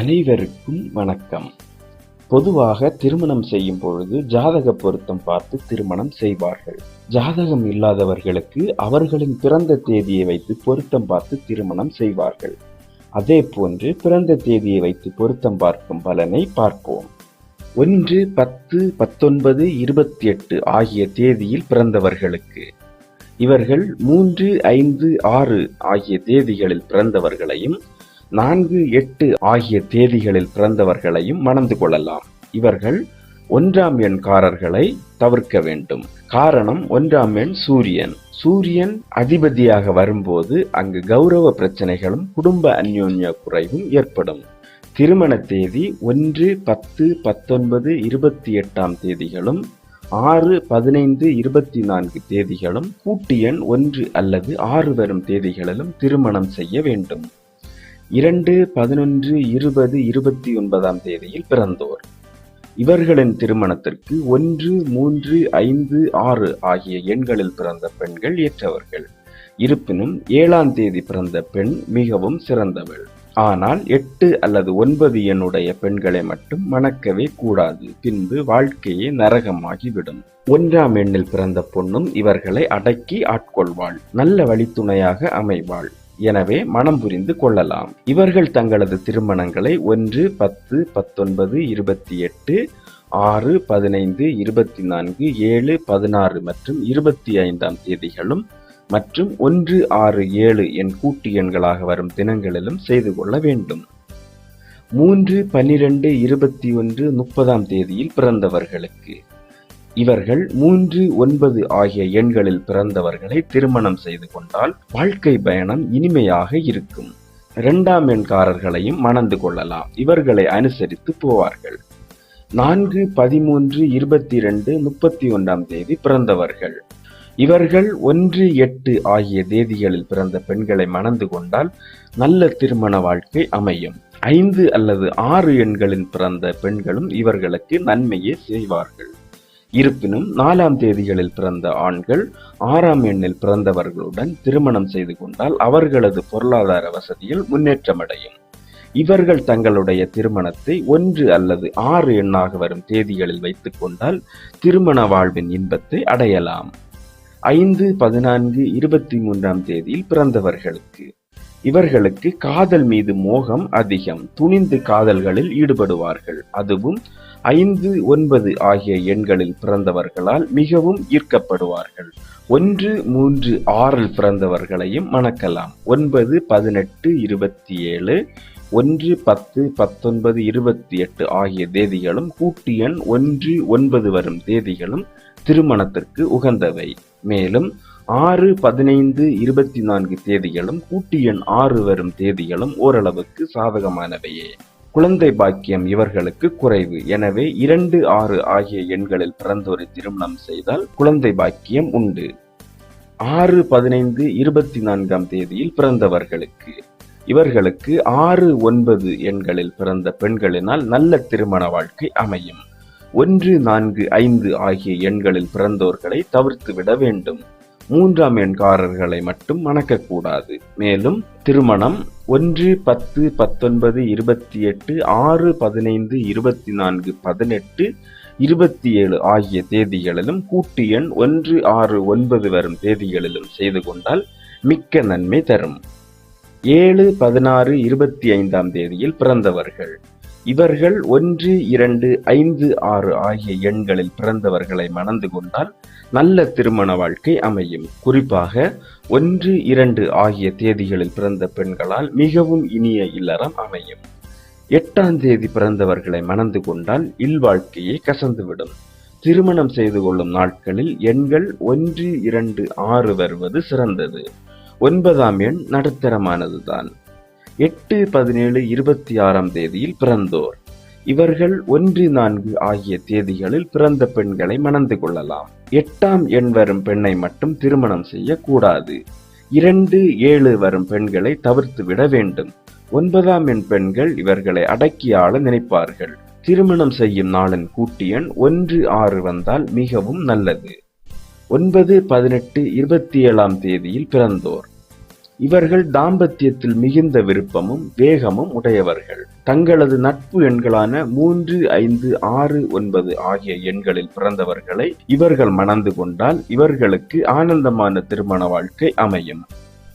அனைவருக்கும் வணக்கம். பொதுவாக திருமணம் செய்யும் பொழுது ஜாதக பொருத்தம் பார்த்து திருமணம் செய்வார்கள். ஜாதகம் இல்லாதவர்களுக்கு அவர்களின் பிறந்த தேதியை வைத்து பொருத்தம் பார்த்து திருமணம் செய்வார்கள். அதே போன்று பிறந்த தேதியை வைத்து பொருத்தம் பார்க்கும் பலனை பார்ப்போம். ஒன்று பத்து பத்தொன்பது இருபத்தி எட்டு ஆகிய தேதியில் பிறந்தவர்களுக்கு. இவர்கள் மூன்று ஐந்து ஆறு ஆகிய தேதிகளில் பிறந்தவர்களையும் நான்கு எட்டு ஆகிய தேதிகளில் பிறந்தவர்களையும் மணந்து கொள்ளலாம். இவர்கள் ஒன்றாம் எண்காரர்களை தவிர்க்க வேண்டும். காரணம் ஒன்றாம் எண் சூரியன். சூரியன் அதிபதியாக வரும்போது அங்கு கௌரவ பிரச்சனைகளும் குடும்ப அந்யோன்ய குறைவும் ஏற்படும். திருமண தேதி ஒன்று பத்து பத்தொன்பது இருபத்தி எட்டாம் தேதிகளும் ஆறு பதினைந்து இருபத்தி நான்கு தேதிகளும் கூட்டியன் ஒன்று அல்லது ஆறு வரும் தேதிகளிலும் திருமணம் செய்ய வேண்டும். இரண்டு பதினொன்று இருபது இருபத்தி ஒன்பதாம் தேதியில் பிறந்தோர். இவர்களின் திருமணத்திற்கு ஒன்று மூன்று ஐந்து ஆறு ஆகிய எண்களில் பிறந்த பெண்கள் ஏற்றவர்கள். இருப்பினும் ஏழாம் தேதி பிறந்த பெண் மிகவும் சிறந்தவள். ஆனால் எட்டு அல்லது ஒன்பது எண்ணுடைய பெண்களை மட்டும் மணக்கவே கூடாது. பின்பு வாழ்க்கையே நரகமாகிவிடும். ஒன்றாம் எண்ணில் பிறந்த பொண்ணும் இவர்களை அடக்கி ஆட்கொள்வாள். நல்ல வழித்துணையாக அமைவாள். எனவே மனம் புரிந்து கொள்ளலாம். இவர்கள் தங்களது திருமணங்களை ஒன்று பத்து பத்தொன்பது இருபத்தி எட்டு ஆறு பதினைந்து இருபத்தி நான்கு ஏழு பதினாறு மற்றும் இருபத்தி ஐந்தாம் தேதிகளும் மற்றும் ஒன்று ஆறு ஏழு என் கூட்டு எண்களாக வரும் தினங்களிலும் செய்து கொள்ள வேண்டும். மூன்று பன்னிரண்டு இருபத்தி ஒன்று முப்பதாம் தேதியில் பிறந்தவர்களுக்கு. இவர்கள் மூன்று ஒன்பது ஆகிய எண்களில் பிறந்தவர்களை திருமணம் செய்து கொண்டால் வாழ்க்கை பயணம் இனிமையாக இருக்கும். இரண்டாம் எண்காரர்களையும் மணந்து கொள்ளலாம். இவர்களை அனுசரித்து போவார்கள். நான்கு பதிமூன்று இருபத்தி இரண்டு முப்பத்தி ஒன்றாம் தேதி பிறந்தவர்கள். இவர்கள் ஒன்று எட்டு ஆகிய தேதிகளில் பிறந்த பெண்களை மணந்து கொண்டால் நல்ல திருமண வாழ்க்கை அமையும். ஐந்து அல்லது ஆறு எண்களில் பிறந்த பெண்களும் இவர்களுக்கு நன்மையே செய்வார்கள். இருப்பினும் நாலாம் தேதிகளில் பிறந்த ஆண்கள் ஆறாம் எண்ணில் பிறந்தவர்களுடன் திருமணம் செய்து கொண்டால் அவர்களது பொருளாதார வசதியில் முன்னேற்றமடையும் இவர்கள் தங்களுடைய திருமணத்தை ஒன்று அல்லது ஆறு எண்ணாக வரும் தேதிகளில் வைத்துக் கொண்டால் திருமண வாழ்வின் இன்பத்தை அடையலாம். ஐந்து பதினான்கு இருபத்தி மூன்றாம் தேதியில் பிறந்தவர்களுக்கு. இவர்களுக்கு காதல் மீது மோகம் அதிகம். துணிந்து காதல்களில் ஈடுபடுவார்கள். அதுவும் ஐந்து ஒன்பது ஆகிய எண்களில் பிறந்தவர்களால் மிகவும் ஈர்க்கப்படுவார்கள். ஒன்று மூன்று ஆறில் பிறந்தவர்களையும் மணக்கலாம். ஒன்பது பதினெட்டு இருபத்தி ஏழு ஒன்று பத்து பத்தொன்பது இருபத்தி எட்டு ஆகிய தேதிகளும் கூட்டு எண் ஒன்று ஒன்பது வரும் தேதிகளும் திருமணத்திற்கு உகந்தவை. மேலும் ஆறு பதினைந்து இருபத்தி நான்கு தேதிகளும் கூட்டு எண் ஆறு வரும் தேதிகளும் ஓரளவுக்கு சாதகமானவையே. குழந்தை பாக்கியம் இவர்களுக்கு குறைவு. எனவே இரண்டு ஆறு ஆகிய எண்களில் பிறந்தோரை திருமணம் செய்தால் குழந்தை பாக்கியம் உண்டு. ஆறு பதினைந்து இருபத்தி நான்காம் தேதியில் பிறந்தவர்களுக்கு. இவர்களுக்கு ஆறு ஒன்பது எண்களில் பிறந்த பெண்களினால் நல்ல திருமண வாழ்க்கை அமையும். ஒன்று நான்கு ஐந்து ஆகிய எண்களில் பிறந்தோர்களை தவிர்த்து விட வேண்டும். மூன்றாம் எண்காரர்களை மட்டும் மணக்கக்கூடாது. மேலும் திருமணம் ஒன்று பத்து பத்தொன்பது இருபத்தி எட்டு ஆறு பதினைந்து இருபத்தி நான்கு பதினெட்டு இருபத்தி ஏழு ஆகிய தேதிகளிலும் கூட்டு எண் ஒன்று ஆறு ஒன்பது வரும் தேதிகளிலும் செய்து கொண்டால் மிக்க நன்மை தரும். ஏழு பதினாறு இருபத்தி ஐந்தாம் தேதியில் பிறந்தவர்கள். இவர்கள் ஒன்று இரண்டு ஐந்து ஆறு ஆகிய எண்களில் பிறந்தவர்களை மணந்து கொண்டால் நல்ல திருமண வாழ்க்கை அமையும். குறிப்பாக ஒன்று இரண்டு ஆகிய தேதிகளில் பிறந்த பெண்களால் மிகவும் இனிய இல்லறம் அமையும். எட்டாம் தேதி பிறந்தவர்களை மணந்து கொண்டால் இல்வாழ்க்கையை கசந்துவிடும். திருமணம் செய்து கொள்ளும் நாட்களில் எண்கள் ஒன்று இரண்டு ஆறு வருவது சிறந்தது. ஒன்பதாம் எண் நடுத்தரமானதுதான். எட்டு பதினேழு இருபத்தி ஆறாம் தேதியில் பிறந்தோர். இவர்கள் ஒன்று நான்கு ஆகிய தேதிகளில் பிறந்த பெண்களை மணந்து கொள்ளலாம். எட்டாம் எண் வரும் பெண்ணை மட்டும் திருமணம் செய்யக்கூடாது. இரண்டு ஏழு வரும் பெண்களை தவிர்த்து விட வேண்டும். ஒன்பதாம் எண் பெண்கள் இவர்களை அடக்கி ஆள நினைப்பார்கள். திருமணம் செய்யும் நாளின் கூட்டு எண் ஒன்று ஆறு வந்தால் மிகவும் நல்லது. ஒன்பது பதினெட்டு இருபத்தி ஏழாம் தேதியில் பிறந்தோர். இவர்கள் தாம்பத்தியத்தில் மிகுந்த விருப்பமும் வேகமும் உடையவர்கள். தங்களது நட்பு எண்களான மூன்று ஐந்து ஆறு ஒன்பது ஆகிய எண்களில் பிறந்தவர்களை இவர்கள் மணந்து கொண்டால் இவர்களுக்கு ஆனந்தமான திருமண வாழ்க்கை அமையும்.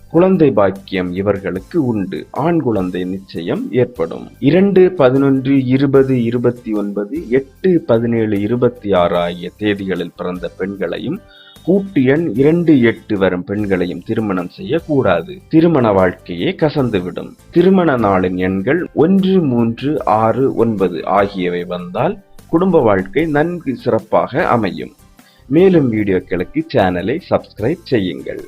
குழந்தை பாக்கியம் இவர்களுக்கு உண்டு. ஆண் குழந்தை நிச்சயம் ஏற்படும். இரண்டு பதினொன்று இருபது இருபத்தி ஒன்பது எட்டு பதினேழு இருபத்தி ஆறு ஆகிய தேதிகளில் பிறந்த பெண்களையும் கூட்டு எண் இரண்டு எட்டு வரும் பெண்களையும் திருமணம் செய்யக்கூடாது. திருமண வாழ்க்கையே கசந்துவிடும். திருமண நாளின் எண்கள் ஒன்று மூன்று ஆறு ஒன்பது ஆகியவை வந்தால் குடும்ப வாழ்க்கை நன்கு சிறப்பாக அமையும். மேலும் வீடியோக்களுக்கு சேனலை சப்ஸ்கிரைப் செய்யுங்கள்.